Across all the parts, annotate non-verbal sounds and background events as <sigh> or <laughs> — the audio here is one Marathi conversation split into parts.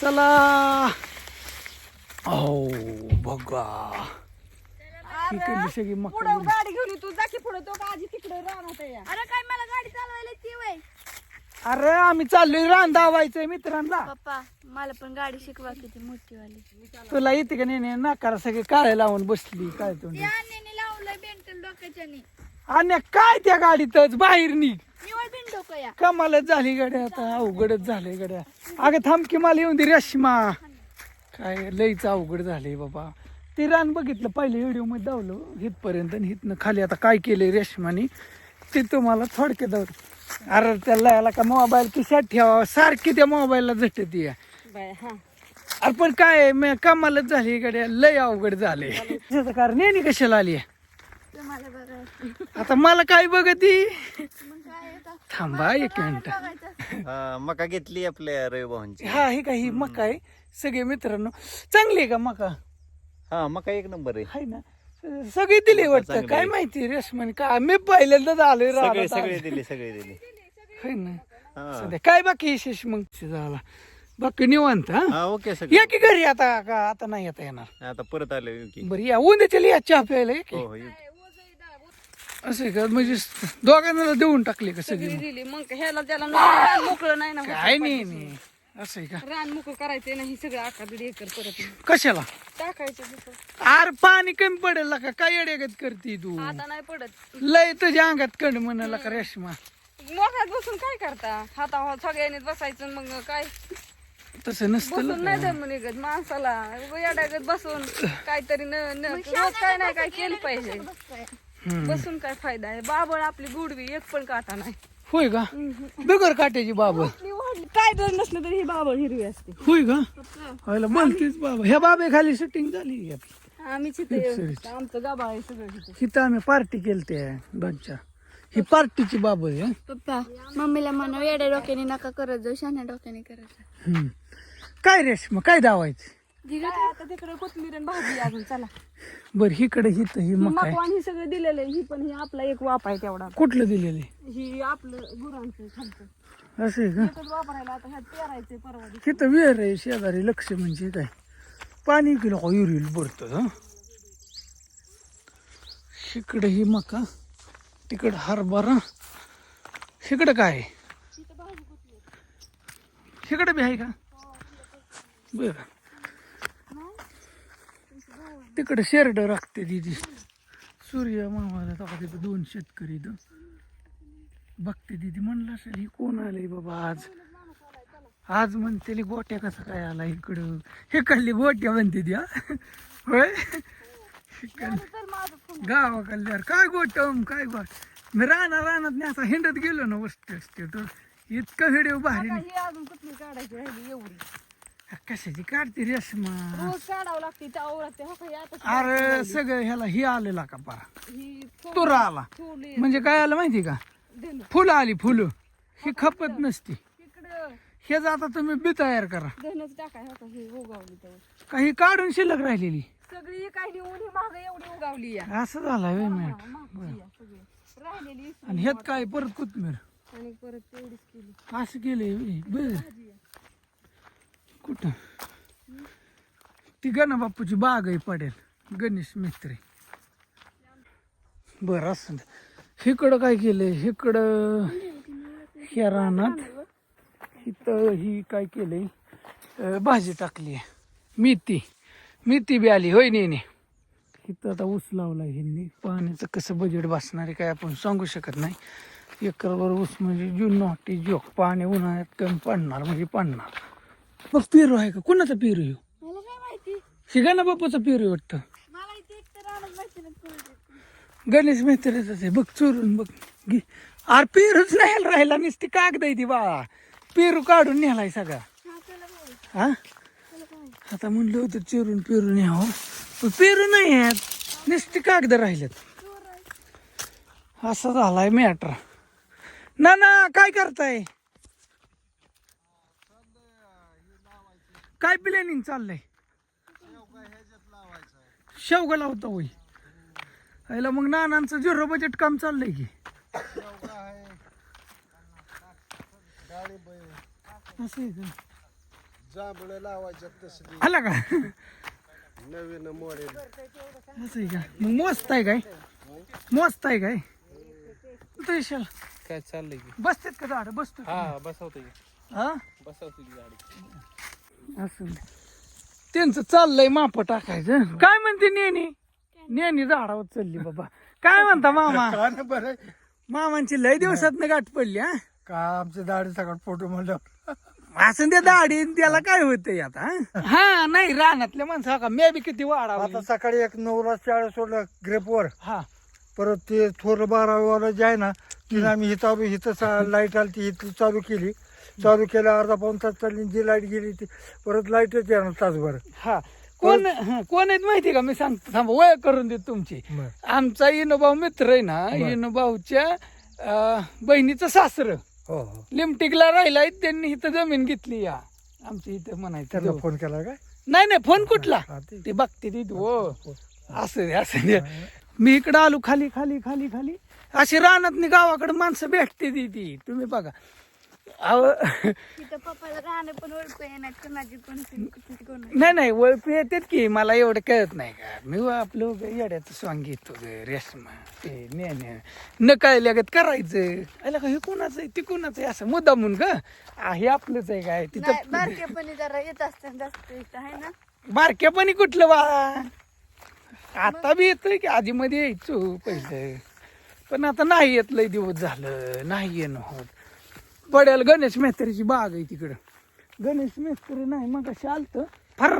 चला. हो बघा. इकडली सगळी मका पुढं गाडी घेऊन ये तू. जा की पुढे. तो आजी तिकडे राहणार या अरे काय मला गाडी चालवायला ती वय. अरे आम्ही चाललोय रान मित्रांना. पप्पा मला पण गाडी शिकवा किती मोठी वाली तुला येते का नाही नाकाला सगळे काळे लावून बसली. काय तोंडी? अन्याने लावलंय बेंटल डोक्याच्याने. आणि काय त्या गाडीतच? बाहेर निघ. निवळ या. कमालच झाली गड्या आता अवघडच झालंय गड्या. अगं थांब की मला येऊन दे रेश्मा. काय लईच अवघड झालंय बाबा. ते रान बघितलं पहिले व्हिडिओमध्ये दावलं हितपर्यंत आणि हितनं खाली आता काय केलंय रेश्मानी ते तुम्हाला थोडक्यात. अरे त्याला याला का मोबाईल खिशात ठेवा सारखी त्या मोबाईलला झटत हा. अरे पण काय मी कमालच झाली गड्या लय अवघड झाले त्याचं कारण कशाला आली बघायचं आता मला काय बघती? मग काय आता? थांबा एक मिनिट. बघायचं हा, मका घेतली आपल्या रविभाऊंची हा हे काही मका आहे? सगळे मित्रांनो चांगली आहे का मका? हा मका एक नंबर आहे. आहे ना. स- सगळी दिली वाटतं. काय आहे. माहिती रेशमन का? मी पहिल्यांदाच आलोय सगळे रानात सगळे. दिले सगळे दिले. है ना. हा. सध्या काय बाकी विशेष मग? झाला. बाकी निवांत हा? हा ओके सगळे. या की घरी आता का? आता नाही येता येणार. आता परत आले की. बरं या. उद्याच्या या चहा प्यायला या की? हो हो येऊ. असं आहे का? म्हणजे दोघांना देऊन टाकले का सगळी मग? दिली. मग ह्याला त्याला रान मोकळं नाही ना होत. काय नाही नाही. असं आहे का? रान मोकळं करायचंय नाही सगळं आका दीड एकर परत. कशाला? टाकायचं. अरे पाणी कमी पडेल का? काय अडेगत करते तू? आता नाही पडत. लय तुझ्या अंगात कंड म्हणाला का रेशमा? मोकळ्यात बसून काय करता? हाता सगळ्यांनी बसायचं मग काय? तसं नसतं बसून नाही जम निघत माणसाला. येड्यागत बसून काहीतरी न न- रोज काय नाही काय केलं पाहिजे. बसून काय फायदा आहे? बाबळ आपली गुडवी एक पण काटा नाही. होय का? बिगर काट्याची बाबा काय जर नसलं तरी ही बाबळ हिरवी असते. होय का? व्हायला बोलतेच बाबा. ह्या बाबे खाली शूटिंग झाली आम्हीच इथे येऊ. आमचं गाबा आहे सगळं हिथं आम्ही पार्टी केलते दोनच्या ही पार्टीची बाब आहे हं. पप्पा मम्मीला म्हणा वेड्या डोक्याने नका करत जाऊ शहाण्या डोक्याने करायचं हम्म. काय रेशमा? काय दावायचं काय आता तिकडे कोथमीर आणि भाजी आहे अजून चला. बर हिकडे हिथं ही ही मग काय? मकवान ही सगळं दिलेलं आहे ही पण ही आपला एक वाप आहे तेवढा. कुठलं दिलेलं ही आपलं गुरांचं खालचं. आहे असं आहे का? एकच वापरायला आता ह्यात पेरायचे परवा दिवशी. तिथं विहीर आहे शेजारी लक्ष म्हणजे काय? पाणी किलो युरिल बुडतं हं? इकडं ही मका तिकडं हरभरा. इकडं काय आहे? इकडं बी आहे का? बर. तिकडं शेरड राखते दिदी. सूर्य मामाला तर तिथं दोन शेतकरी इथं. बघते दिदी म्हणलं असेल ही कोण आले बाबा आज? आज म्हणते गोट्या कसं काय आला इकडं? हे कल्ली गोट्या म्हणते ती हा. होय? गावाकडल्या काय गोटम काय गोट मी राहणार राहणार नाही असं हिंडत गेलो ना वस्ते असते तर इतका व्हिडिओ भारी. ही कशाची काढते रेशमा रोज काढावं लागते हो ही आता अरे सगळं ह्याला ही आलेला का पारा? ही तुरा आला. थोडी म्हणजे काय आलं माहिती का? दिलं फुलं आली फुलं. ही खपत नसती. इकडं. हेच आता तुम्ही बी तयार करा. धनच टाकाय हो का? ही उगावली तर. काही काढून शिल्लक राहिलेली? सगळी काही नेऊन ही माग एवढी उगावली या. असं झालं वे मॅट हा, मागची या सगळी. राहिलेली आणि ह्यात काय? परत कोथमीर. आणि परत तेवढीच केली. असं केलंय बर. कुठं? ती गणबापूची बाग आहे पडेल गणेश मिस्त्री. बर असं हिकडं इकडं काय केलंय? इकडं ह्या रानात इथं ही काय केलंय? भाजी टाकली आहे. मेथी. मेथी बी आली. होय नेने इथं आता ऊस लावला ह्यांनी. पाण्याचं कसं बजेट बसणार आहे काय आपण सांगू शकत नाही. एकरभर ऊस म्हणजे जून नॉटी जोक. पाणी उन्हाळ्यात कमी पडणार म्हणजे पडणार. मग पेरू आहे का? कुणाचा पेरू येऊ मला काय माहिती. शिगा बापूचा पेरू आहे वाटतं. मला इथे एक तर राहणार माहिती नाही कोण ते. गणेश मिस्त्रीच आहे. बघ चोरून बघ. घे. अरे पेरूच नाही राहिला नुसती कागद आहे ती बा. पेरू काढून नेलाय सगळा. हा चला भाऊ हा? चला भाऊ आता म्हणलं होतं चिरून पेरून यावं पण पेरू नाही आहेत. नुसती कागद राहिलेत. असं झालाय मॅटर ना ना काय करताय? काय प्लॅनिंग चाललंय? शेवगा लावता होय. याला मग नानांचं झिरो बजेट काम चाललंय की. असं आहे का? जांभळं लावायच्यात तसली आला का? नवीन मॉडेल असं आहे का? मग मस्त आहे काय? मस्त आहे काय? तशाल काय चाललंय की? बसतात का झाड बसतो? हा बसवतो हा? बसवतो की गाडी असं त्यांचं चाललंय माप टाकायचं. काय म्हणते नेनी? नेनी झाडावर चालली बाबा. काय म्हणता मामा? <laughs> का ना बरं. मामांची लय दिवसात गाठ पडली हा? का आमच्या दाढी सकाळ फोटो म्हणलं? असं त्या दाढी त्याला काय होतंय आता हा? हा. नाही रानातल्या माणसं का मी बी किती वाढावं आता सकाळी एक नवरा शाळा सोडलं ग्रेपवर. हा. परत ते थोर बारावाला जे आहे ना तिने आम्ही ही चालू हिथं लाइट आली ती चालू केली. चालू केल्या अर्धा पाऊन तास चालली जी लाइट गेली ती परत लाईटच येणार तासभर. हा. कोण हा, कोण आहेत माहिती का? मी सांगतो थांबा ओळख करून देत तुमची. बरं. आमचा इनुभाऊ मित्र आहे ना इनुभाऊच्या अं, बहिणीचं सासर. हो हो. लिमटिकला राहिलाय त्यांनी इथं जमीन घेतली या. आमची इथं म्हणायचं त्यांना जवळ. फोन केला काय? नाही नाही फोन कुठला? हा, ते- ते बघते ती हो. असं दे असं दे मी इकडं आलो खाली खाली खाली खाली. अशी रानात गावाकडे माणसं भेटते ती ती. तुम्ही बघा. अहो. तिथं पप्पाला गाणं पण ओळखू येणार कोणाची कोणती किती कोण नाही नाही ओळखू येतात की मला एवढं कळत नाही का? मी आपलं उगा येड्याचं सॉंग घेतो ग रेशमा ते ने ने. न कळल्यागत करायचं. अला का हे कोणाचं आहे ते कोणाचं आहे? असं मुद्दा म्हणून ग. आ, हे आपलंच आहे काय? तिथं बारकेपणी जरा येत जास्त इथं आहे ना? बारक्यापणी कुठलं बा आता बी येतोय की आधी मध्ये यायचो पहिलं. पण आता नाही येत लय दिवस झालं. नाही येणं होत. पड्याला गणेश मेहत्रीची बाग आहे तिकडं. गणेश मेहत्री नाही मग अशी आलत. फार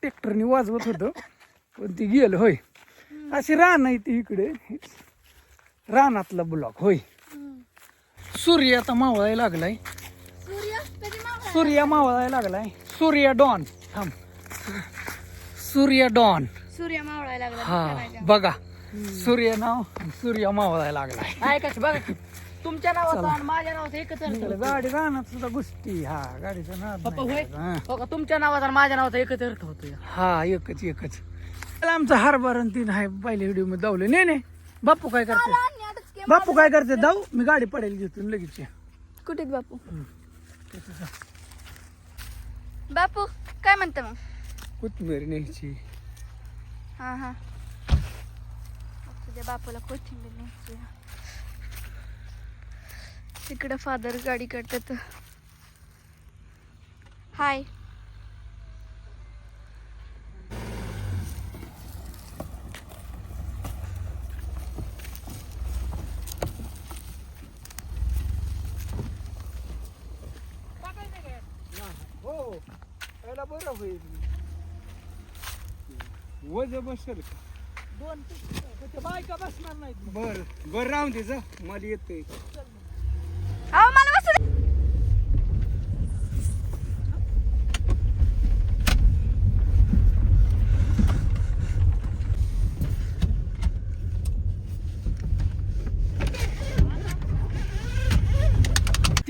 ट्रॅक्टरने वाजवत होतं पण ती गेलं होय. अशी रान आहे ती इकडे. रानातला ब्लॉक होय. सूर्य आता मावळायला लागलाय. सूर्य? कधी मावळा सूर्य मावळायला लागलाय. सूर्य डॉन थांब. सूर्य डॉन. सूर्य मावळायला लागला हा बघा. सूर्य नाव सूर्य मावळायला लागलाय. बघा. तुमच्या नावाचं आणि माझ्या नावाचं एकच अर्थ. गाडी राहणार सुद्धा गोष्टी हा गाडीचं पप्पा होय? करायचा, हा. का? तुमच्या नावाचा आणि माझ्या नावाचा एकच अर्थ होतो या. हा एकच एकच. त्याला आमचा हारभार आणि तीन आहे. पहिल्या व्हिडिओमध्ये दावले नाही नाही. बापू काय करते बापू काय करते दाऊ मी गाडी पडेल घेतो लगेच ये. कुठे आहेत बापू? बापू काय म्हणता मग? कोथिंबीर न्यायची. हा हा. तुझ्या बापूला कोथिंबीर न्यायची. तिकडं फादर गाडी करतात हाय. हो बरं होईल. वज बसेल का? दोन बायका बसणार नाहीत. बर बर राहून दे जा. मला येतोय.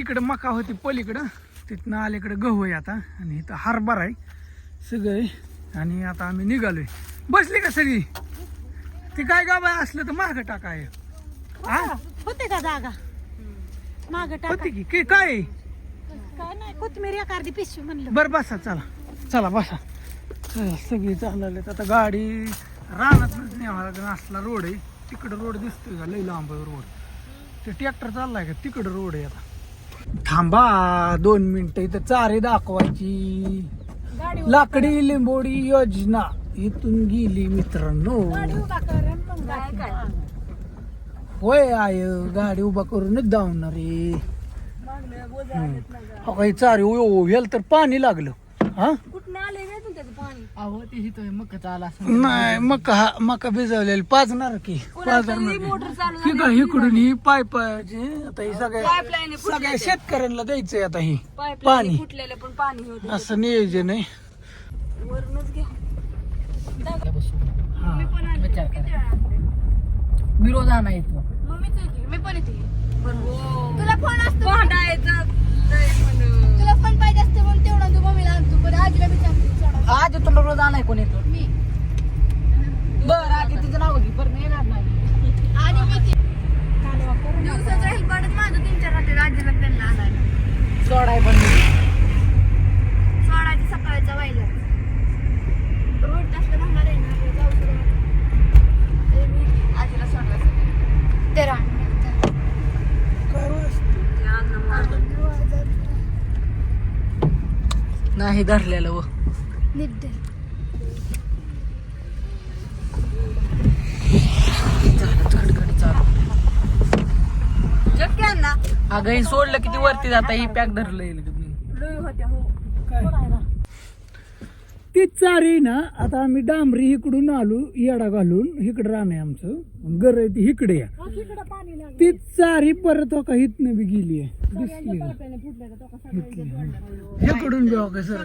तिकडं मका होती पलीकडं. तिथनं अलीकडं गहू आहे आता. आणि इथं हरभरा आहे. सगळे आणि आता आम्ही निघालोय. बसली का सगळी? ती काय गाबा असलं तर मागं टाका आहे हा? होते का जागा? माग टाक. होती की? की काय? आहे? काय नाही कोथमीर एक अर्धी पिशवी म्हणलं. बरं बसा चला. चला बसा. चला, सगळी चालले आता गाडी रानात न्यावा लागेल. असला रोड आहे. तिकडं रोड दिसतोय का? लई लांब रोड. ते ट्रॅक्टर चाललाय का? तिकडं रोड आहे आता. थांबा दोन मिनिटं इथं चारे दाखवायची. लाकडी लिंबोडी योजना इथून गेली मित्रांनो. होय आय गाडी उभा करूनच धावणार रे. हो काही चारे होईल तर पाणी लागलं. हा कुठनं आले नाही तुमच्या पाणी अहो ते हिथं मग आला असं नाही मका हा मका भिजवलेली. पाजणार की पाजणार मोटर चालू ही का इकडून ही पायपाची आता ही सगळ्या पाईपलाईन सगळ्या शेतकऱ्यांना द्यायचंय आता ही पाणी. फुटलेले पण पाणी होते असं नियोजन आहे. वरूनच घ्या. हा. विचार करा. विरोध आणा येतो मम्मीच आहे की, मी पण येते. तुला तुला फोन असतो. भांडायचं सांगते तुला रोज आणाय कोण येतो? बर आधी तिचं नाव घे. बरं नाही. तीन चार त्यांना आणायला. पण सोडायचं सकाळचा व्हायला जास्त आहे ना जाऊ आजीला ते नाही धरलेलं व. ना अगं हे सोडलं किती वरती जाता ही पॅक धरलं येईल तीच चारी ना आता आम्ही डांबरी इकडून आलो येडा घालून इकडं राहणे आमचं. घर आहे ती इकडे या. तीच चारी परत हो का हितनं बी गेली आहे. दिसली हं. इकडून बी हो का सर?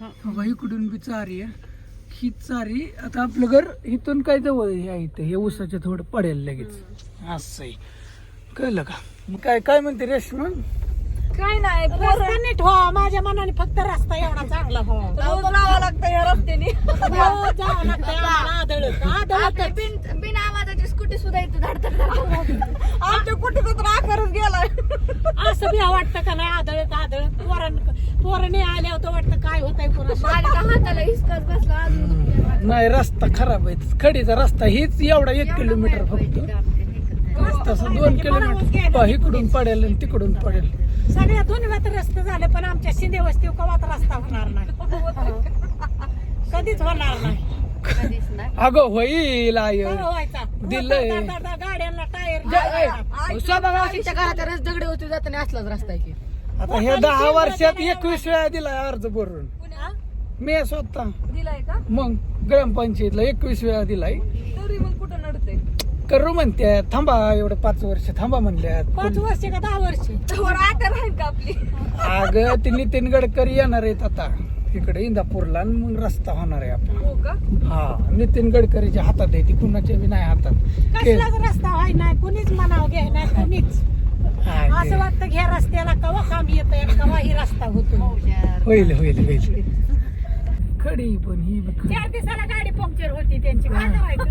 हो का इकडून बी चारी आहे. ही चारी आता आपलं घर इथून काय जवळ आहे? इथं. हे उसाच्या थोडं पडेल लगेच. असं आहे. कळलं का? मग काय काय म्हणते रेशमा? काय नाही रस्ता नीट हो माझ्या मनाने फक्त रस्ता एवढा चांगला हो रोज लावा लागतं या रस्त्याने. रोज जावं लागतं आम्हाला. आदळत आदळत बिन बिन आवाजाची स्कूटी सुद्धा इथं धडधड. आमच्या कुठे तर आकारच गेलाय. असं बी वाटतं का नाही? आदळत आदळत. पोरण पोरणे आले होतं वाटतं काय होतंय पुन्हा माझ्या त्या हाताला हिसकाच बसला अजून? नाही रस्ता खराब आहे. खडीचा रस्ता हेच एवढा एक किलोमीटर फक्त. तसं दोन किलोमीटर. प- इकडून पडेल आणि तिकडून पडेल. सगळ्या दोन्ही रस्ते झाले पण आमच्या शिंदे वस्ती कवात रस्ता होणार नाही. कधीच होणार नाही. अगं होईल आय काय व्हायचा? दिलंय. गाड्यांना टायर स्वभावाच्या घराचा रस दगडे होते जाताना असलाच रस्ता आहे की. आता ह्या दहा वर्षात एकवीस वेळा दिलाय अर्ज भरून. मी स्वतः. दिलाय का? मग ग्रामपंचायतला एकवीस वेळा दिलाय. तरी मग कुठं नडते करू म्हणत्यात थांबा एवढं पाच वर्ष थांबा म्हणल्यात. पाच वर्ष का दहा वर्ष? का आपली? अगं ते नितीन गडकरी येणार आहेत आता. इकडे इंदापूरला आणि मग रस्ता होणार आहे आपला. हो का? हा नितीन गडकरीच्या हातात आहे ती कुणाच्या बी नाही हातात. रस्ता व्हाय नाही कुणीच म्हणावं घ्याय नाही कुणीच. असं वाटतं घ्या रस्त्याला कवा काम येतं कवा ही रस्ता होतो होईल होईल होईल. खडी पण ही. चार दिवसाला गाडी पंक्चर होती त्यांची. काय करायचं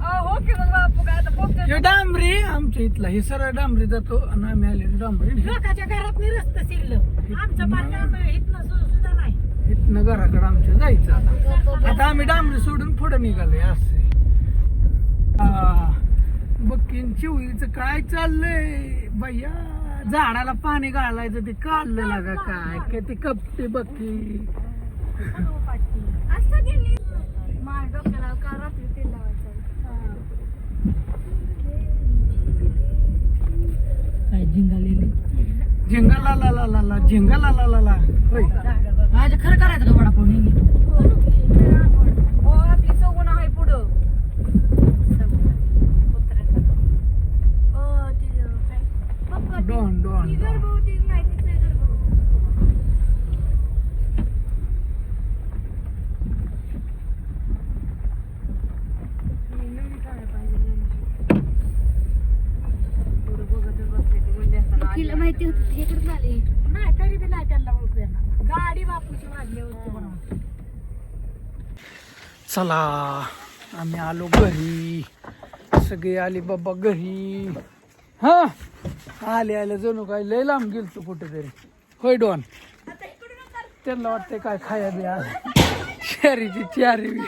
हो की मग बापू काय हे डांबरी आमच्या इथला हे सरळ डांबरी जातो आणि आम्ही आलेलो डांबरी. लोकांच्या घरात रस्ता शिरलं. आमचं पार्ट इथनं सु- सुद्धा नाही. इथनं घराकडे आमच्या जायचं आता. आता आम्ही डांबरी सोडून पुढे निघालोय असं बक्कीन चिवळीचं काय चाललंय? भैया झाडाला पाणी घालायचं ते काढलं लागा काय? काय ते कपते बक्की? काय झिंगालेली झिंगा ला ला ला ला ला झिंगा ला ला खरं करायचं का वडापाव हो आपली चौगुण आहे पुढं ओ ते काय पप्पा डॉन डॉन ती डॉन. गर्भवती नाही तिकडे गर्भवती माहिती होतं कुठून आले. नाही तरी बी नाही त्यांना ओळखू येणार. गाडी बापूची वाजली होती म्हणून. चला आम्ही आलो घरी. सगळे आले बाबा घरी. हा? आले आले जणू काय लय लांब गेलतो कुठेतरी. होय डॉन? त्यांना वाटतंय काय खाया बी आज शहरीची चारी बी.